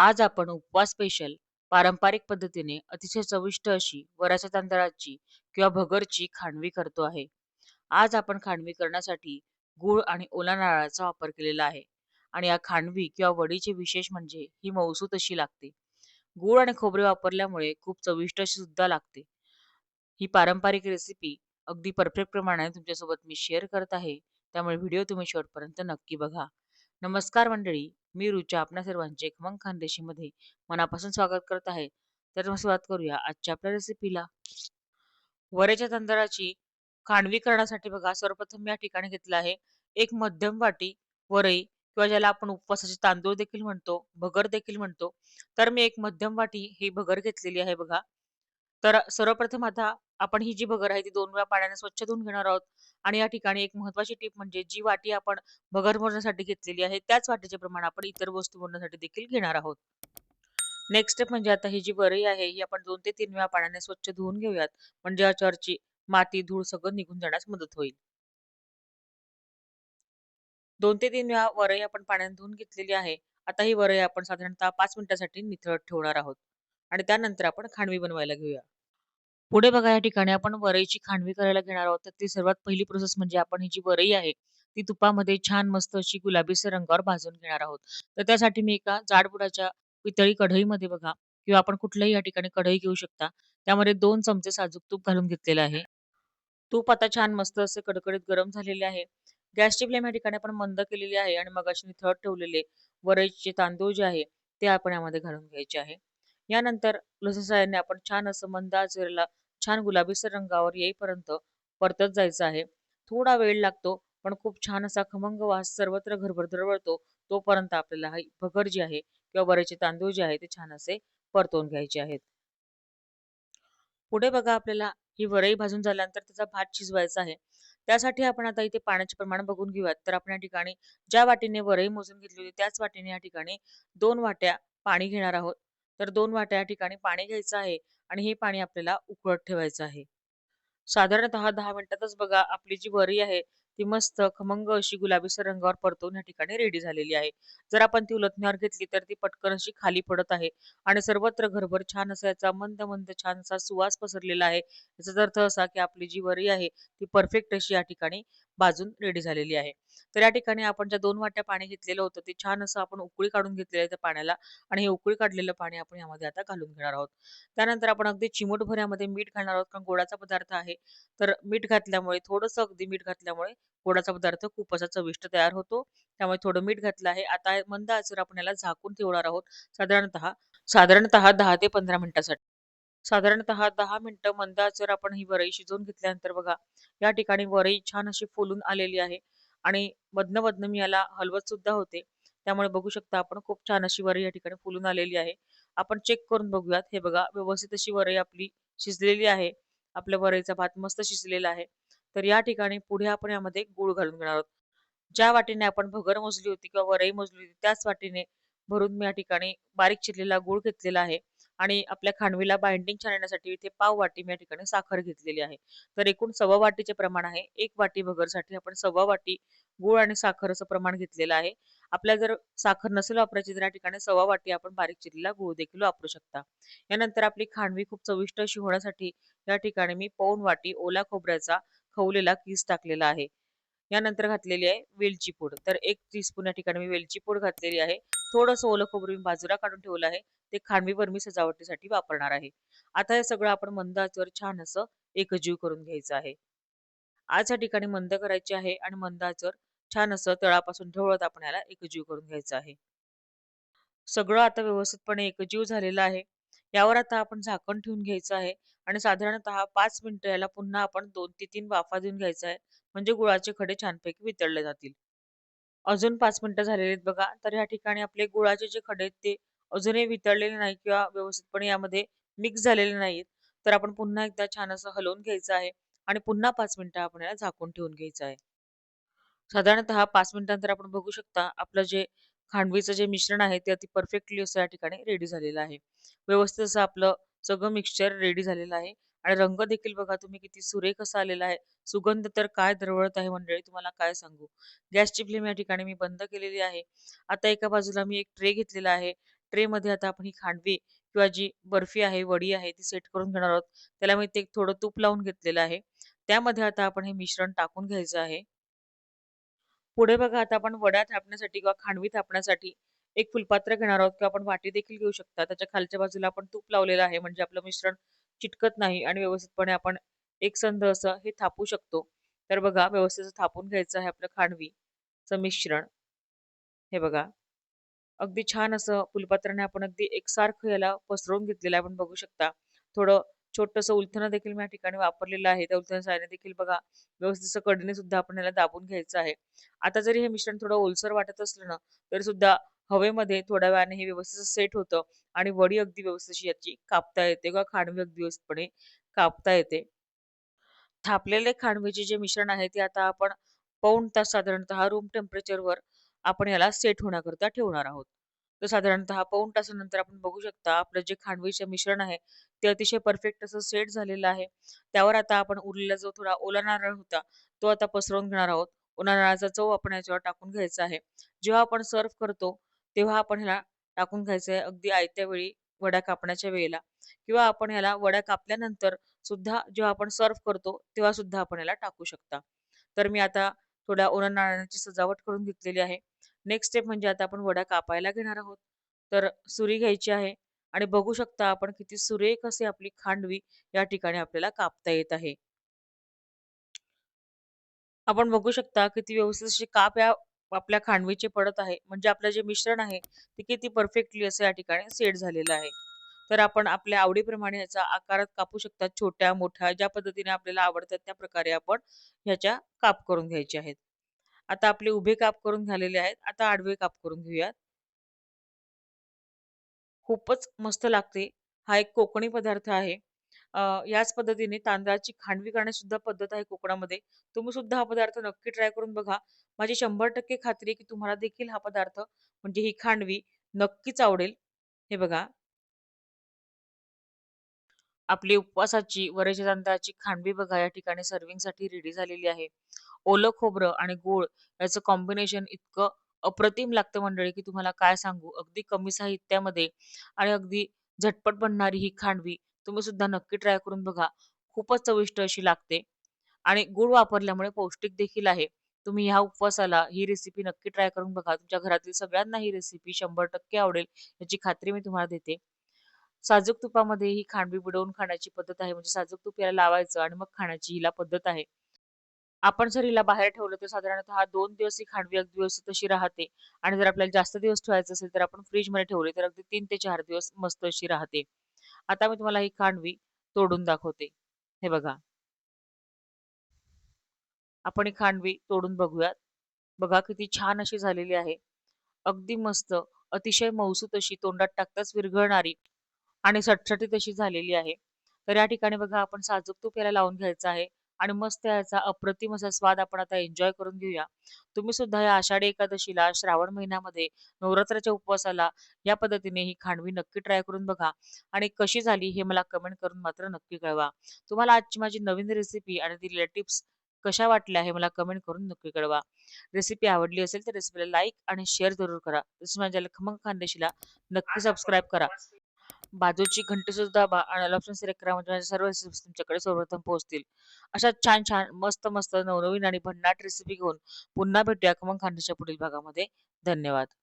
आज आपण उपवास स्पेशल पारंपरिक पद्धतीने अतिशय चविष्ट अशी वराच्या तांदळाची किंवा भगरची खांडवी करतो आहे. आज आपण खांडवी करण्यासाठी गूळ आणि ओला नारळाचा वापर केलेला आहे. आणि या खांडवी किंवा वडीचे विशेष म्हणजे ही मौसूत अशी लागते. गूळ आणि खोबरे वापरल्यामुळे खूप चविष्ट अशी सुद्धा लागते. ही पारंपरिक रेसिपी अगदी परफेक्ट प्रमाणात तुमच्यासोबत मी शेअर करत आहे. त्यामुळे व्हिडिओ तुम्ही शेवटपर्यंत नक्की बघा. नमस्कार मंडळी, मी रुचा आपणा सर्वांचे खमंग खानदेशीमध्ये मनापासून स्वागत करत आहे. तर मग सुरुवात करूया आजच्या आपल्या रेसिपीला. वरेच्या तांदळाची खांडवी करण्यासाठी बघा सर्वप्रथम या ठिकाणी घेतलं आहे एक मध्यम वाटी वरई किंवा ज्याला आपण उपवासाचे तांदूळ देखील म्हणतो, भगर देखील म्हणतो. तर मी एक मध्यम वाटी ही भगर घेतलेली आहे बघा. तर सर्वप्रथम आता आपण ही जी भगर आहे ती दोन वेळा पाण्याने स्वच्छ धुवून घेणार आहोत आणि या ठिकाणी एक महत्वाची टीप म्हणजे जी वाटी आपण भगर मोजण्यासाठी घेतलेली आहे त्याच वाटीचे प्रमाण आपण इतर वस्तू मोजण्यासाठी देखील घेणार आहोत. नेक्स्ट स्टेप म्हणजे आता ही जी वरई आहे ही आपण दोन ते तीन वेळा पाण्याने स्वच्छ धुवून घेऊयात म्हणजे याच्यावरची माती धूळ सगळं निघून जाण्यास मदत होईल. दोन ते तीन वेळा वरई आपण पाण्याने धुवून घेतलेली आहे. आता ही वरई आपण साधारणतः पाच मिनिटासाठी निथळत ठेवणार आहोत आणि त्यानंतर आपण खांडवी बनवायला घेऊया. पुढे बघा या ठिकाणी आपण वरईची खांडवी करायला घेणार आहोत. तर ती सर्वात पहिली प्रोसेस म्हणजे आपण ही जी वरई आहे ती तुपामध्ये छान मस्त अशी गुलाबीसर रंगावर भाजून घेणार आहोत. तर त्यासाठी मी एका जाड बुडाच्या पितळी कढईमध्ये बघा किंवा आपण कुठल्याही या ठिकाणी कढई घेऊ शकता. त्यामध्ये दोन चमचे साजूक तूप घालून घेतलेलं आहे. तूप आता छान मस्त असे कडकडीत गरम झालेले आहे. गॅसची फ्लेम या ठिकाणी आपण मंद केलेली आहे आणि मगाशी थळ ठेवलेले वरईचे तांदूळ जे आहे ते आपण यामध्ये घालून घ्यायचे आहे. यानंतर लसूण आपण छान असं मंद छान गुलाबीसर रंगावर येईपर्यंत परतत जायचं आहे. थोडा वेळ लागतो पण खूप छान असा खमंग वास सर्वत्र घरभर दरवळतो तोपर्यंत आपल्याला हा भगर जी आहे किंवा वरईचे तांदूळ जे आहे ते छान असे परतवून घ्यायचे आहेत. पुढे बघा आपल्याला ही वरई भाजून झाल्यानंतर त्याचा भात शिजवायचा आहे. त्यासाठी आपण आता इथे पाण्याचे प्रमाण बघून घेऊयात. तर आपण या ठिकाणी ज्या वाटीने वरई मोजून घेतली होती त्याच वाटीने या ठिकाणी दोन वाट्या पाणी घेणार आहोत. तर दोन वाट्या या ठिकाणी पाणी घ्यायचं आहे आणि हे पाणी आपल्याला उकळत ठेवायचं आहे. साधारणतः दहा मिनिटातच बघा आपली जी वरी आहे ती मस्त खमंग अशी गुलाबीसर रंगावर परतवून या ठिकाणी रेडी झालेली आहे. जर आपण ती उलथण्यावर घेतली तर ती पटकन अशी खाली पडत आहे आणि सर्वत्र घरभर छान असा याचा मंद मंद छान असा सुवास पसरलेला आहे. याचा अर्थ असा की आपली जी वरी आहे ती परफेक्ट अशी या ठिकाणी भाजून रेडी झालेली आहे. तर या ठिकाणी आपण ज्या दोन वाट्या पाणी घेतलेलं होतं ते छान असं आपण उकळी काढून घेतलेलं आहे त्या पाण्याला आणि हे उकळी काढलेलं पाणी आपण यामध्ये आता घालून घेणार आहोत. त्यानंतर आपण अगदी चिमट भऱ्यामध्ये मीठ घालणार आहोत कारण गोडाचा पदार्थ आहे. तर मीठ घातल्यामुळे थोडंसं अगदी मीठ घातल्यामुळे गोडाचा पदार्थ खूप असा चविष्ट तयार होतो. त्यामुळे थोडं मीठ घातलं आहे. आता मंद आचेवर आपण याला झाकून ठेवणार आहोत साधारणतः साधारणतः दहा ते 15 मिनिटासाठी. साधारणतः 10 मिनिटं मंद आचेवर आपण ही वरई शिजवून घेतल्यानंतर बघा या ठिकाणी वरई छान अशी फुलून आलेली आहे आणि मधनं-मधनं मी याला हलवत सुद्धा होते. त्यामुळे बघू शकता आपण खूप छान अशी वरई या ठिकाणी फुलून आलेली आहे. आपण चेक करून बघूयात. हे बघा व्यवस्थित अशी वरई आपली शिजलेली आहे. आपल्या वरईचा भात मस्त शिजलेला आहे. तर या ठिकाणी पुढे आपण यामध्ये गूळ घालून घेणार आहोत. ज्या वाटीने आपण भगर मोजली होती किंवा वरई मोजली होती त्याच वाटीने भरून मी या ठिकाणी बारीक चिरलेला गूळ घेतलेला आहे आणि आपल्या खांडवीला बाइंडिंग छान येण्यासाठी इथे पाव वाटी मी या ठिकाणी साखर घेतलेली आहे. तर एकूण सव्वा वाटीचे प्रमाण आहे. एक वाटी भगरसाठी आपण सव्वा वाटी गूळ आणि साखर असं प्रमाण घेतलेलं आहे. आपल्याला जर साखर नसेल वापरायची तर या ठिकाणी सव्वा वाटी आपण बारीक चिरलेला गुळ देखील वापरू शकता. यानंतर आपली खांडवी खूप चविष्ट अशी होण्यासाठी या ठिकाणी मी पौन वाटी ओला खोबऱ्याचा खवलेला किस टाकलेला आहे. यानंतर घातलेली आहे वेलची पूड. तर एक टीस्पून या ठिकाणी मी वेलची पूड घातलेली आहे. थोडंसं ओलं खोबरं मी बाजूला काढून ठेवलं आहे. ते खांडवीवर मी सजावटीसाठी वापरणार आहे. आता हे सगळं आपण मंद आचेवर छान असं एकजीव करून घ्यायचं आहे. आज या ठिकाणी मंद करायची आहे आणि मंद आचेवर छान असं तळापासून ढवळत आपण याला एकजीव करून घ्यायचं आहे. सगळं आता व्यवस्थितपणे एकजीव झालेलं आहे. यावर आता आपण झाकण ठेवून घ्यायचं आहे आणि साधारणतः पाच मिनिटं याला पुन्हा आपण दोन ते तीन वाफा देऊन घ्यायचा आहे. म्हणजे गुळाचे खडे छानपैकी वितळले जातील. अजून पाच मिनिटं झालेली आहेत बघा. तर या ठिकाणी आपले गुळाचे जे खडे आहेत ते अजूनही वितळलेले नाही किंवा व्यवस्थितपणे यामध्ये मिक्स झालेले नाहीत. तर आपण पुन्हा एकदा छान असं हलवून घ्यायचं आहे आणि पुन्हा पाच मिनिटं आपण याला झाकून ठेवून घ्यायचं आहे. साधारणतः पाच मिनिटांतर आपण बघू शकता आपलं जे खांडवीचं जे मिश्रण आहे ते अति परफेक्टली असं या ठिकाणी रेडी झालेलं आहे. व्यवस्थित असं आपलं सगळं मिक्सचर रेडी झालेलं आहे आणि रंग देखील बघा तुम्ही किती सुरेख असा आलेला आहे. सुगंध तर काय दरवळत आहे मंडळी तुम्हाला काय सांगू. गॅसची फ्लेम या ठिकाणी मी बंद केलेली आहे. आता एका बाजूला मी एक ट्रे घेतलेला आहे. ट्रे मध्ये आता आपण ही खांडवी किंवा जी बर्फी आहे, वडी आहे ती सेट करून घेणार आहोत. त्याला मी ते थोडं तूप लावून घेतलेलं आहे. त्यामध्ये आता आपण हे मिश्रण टाकून घ्यायचं आहे. पुढे बघा आता आपण वड्या थापण्यासाठी किंवा खांडवी थापण्यासाठी एक फुलपात्र घेणार आहोत किंवा आपण वाटी देखील घेऊ शकता. त्याच्या खालच्या बाजूला आपण तूप लावलेलं आहे म्हणजे आपलं मिश्रण चिटकत नाही आणि व्यवस्थितपणे आपण एक संध असं हे थापू शकतो. तर बघा व्यवस्थित थापून घ्यायचं आहे आपलं खांडवीचं मिश्रण. हे बघा. अगदी छान असं फुलपात्राने आपण अगदी एकसारखं याला पसरवून घेतलेलं आहे. आपण बघू शकता. थोडं छोटंसं उलथणं देखील मी या ठिकाणी वापरलेलं आहे. त्या उलथण्या सहाय्याने देखील बघा व्यवस्थित असं सुद्धा आपण याला दाबून घ्यायचं आहे. आता जरी हे मिश्रण थोडं ओलसर वाटत असलं ना, तरी सुद्धा हवेमध्ये थोड्या वेळाने हे व्यवस्थित सेट होतं आणि वडी अगदी व्यवस्थित याची कापता येते किंवा खांडवी अगदी व्यवस्थितपणे कापता येते. थापलेले खांडवीचे जे मिश्रण आहे ते आता आपण पाऊण तास साधारणतः रूम टेम्परेचरवर आपण याला सेट होण्याकरता ठेवणार आहोत. तर साधारणतः पाऊण तासानंतर आपण बघू शकता आपलं जे खांडवीचे मिश्रण आहे ते अतिशय परफेक्ट असं सेट झालेलं आहे. त्यावर आता आपण उरलेला जो थोडा ओला नारळ होता तो आता पसरवून घेणार आहोत. ओला नारळाचा चव आपण याच्यावर टाकून घ्यायचा आहे. जेव्हा आपण सर्व्ह करतो तेव्हा आपण ह्याला टाकून घ्यायचं आहे अगदी आयत्या वेळी वड्या कापण्याच्या वेळेला किंवा आपण ह्याला वड्या कापल्यानंतर सुद्धा जेव्हा आपण सर्व्ह करतो तेव्हा सुद्धा आपण याला टाकू शकता. तर मी आता थोड्या ओला नारळाची सजावट करून घेतलेली आहे. नेक्स्ट स्टेप म्हणजे आता आपण वड्या कापायला घेणार आहोत. तर सुरी घ्यायची आहे आणि बघू शकता आपण किती सुरेख अशी आपली खांडवी या ठिकाणी आपल्याला कापता येत आहे. आपण बघू शकता किती व्यवस्थित अशी काप या आपल्या खांडवीचे पडत आहे. म्हणजे आपलं जे मिश्रण आहे ते किती परफेक्टली असं या ठिकाणी सेट झालेलं आहे. तर आपण आपल्या आवडीप्रमाणे याचा आकारात कापू शकता. छोट्या, मोठ्या ज्या पद्धतीने आपल्याला आवडतात त्या प्रकारे आपण ह्याच्या काप करून घ्यायचे आहेत. आता आपले उभे काप करून झालेले आहेत. आता आडवे काप करून घेऊयात. खूपच मस्त लागते. हा एक कोकणी पदार्थ आहे. याच पद्धतीने तांदळाची खांडवी करण्याची सुद्धा पद्धत आहे कोकणामध्ये. तुम्ही सुद्धा हा पदार्थ नक्की ट्राय करून बघा. माझी 100% खात्री आहे की तुम्हाला देखील हा पदार्थ म्हणजे ही खांडवी नक्कीच आवडेल. हे बघा. आपली उपवासाची वरेच्या तांदळाची खांडवी बघा या ठिकाणी सर्व्हिंगसाठी रेडी झालेली आहे. ओलं खोबरं आणि गूळ याचं कॉम्बिनेशन इतकं अप्रतिम लागतं मंडळी, की तुम्हाला काय सांगू. अगदी कमी साहित्यामध्ये आणि अगदी झटपट बनणारी ही खांडवी तुम्ही सुद्धा नक्की ट्राय करून बघा. खूपच चविष्ट अशी लागते आणि गूळ वापरल्यामुळे पौष्टिक देखील आहे. तुम्ही ह्या उपवासाला ही रेसिपी नक्की ट्राय करून बघा. तुमच्या घरातील सगळ्यांना ही रेसिपी 100% आवडेल याची खात्री मी तुम्हाला देते. साजूक तुपामध्ये ही खांडवी बुडवून खाण्याची पद्धत आहे. म्हणजे साजूक तूप याला लावायचं आणि मग खाण्याची हिला पद्धत आहे. आपण जर हिला बाहेर ठेवलं तर साधारणतः दोन दिवस ही खांडवी अगदी व्यवस्थित अशी राहते आणि जर आपल्याला जास्त दिवस ठेवायचं असेल तर आपण फ्रीजमध्ये ठेवली तर अगदी तीन ते चार दिवस मस्त अशी राहते. आता मी तुम्हाला ही खांडवी तोडून दाखवते. हे बघा. आपण ही खांडवी तोडून बघूयात. बघा किती छान अशी झालेली आहे. अगदी मस्त, अतिशय मौसूत अशी तोंडात टाकताच विरघळणारी आणि सटसटीत अशी झालेली आहे. तर या ठिकाणी बघा आपण साजूक तूप याला लावून घ्यायचं आहे आणि मस्त याचा अप्रतिम असा स्वाद आपण आता एन्जॉय करून घेऊया. तुम्ही सुद्धा या आषाढी एकादशीला, श्रावण महिन्यामध्ये, नवरात्राच्या उपवासाला या पद्धतीने ही खांडवी नक्की ट्राय करून बघा आणि कशी झाली हे मला कमेंट करून मात्र नक्की कळवा. तुम्हाला आजची माझी नवीन रेसिपी आणि दिलेल्या टिप्स कशा वाटल्या हे मला कमेंट करून नक्की कळवा. रेसिपी आवडली असेल तर रेसिपीला लाईक आणि शेअर जरूर करा. तसेच माझ्या खमंग खानदेशीला नक्की सबस्क्राईब करा. बाजूची घंटी सुद्धा दाबा आणि ऑप्शन सिलेक्ट करा म्हणजे माझ्या सर्व रेसिपी तुमच्याकडे सर्वप्रथम पोहोचतील. अशा छान-छान, मस्त-मस्त, नवनवीन आणि भन्नाट रेसिपी घेऊन पुन्हा भेटूया खमंग खानच्या पुढील भागामध्ये. धन्यवाद.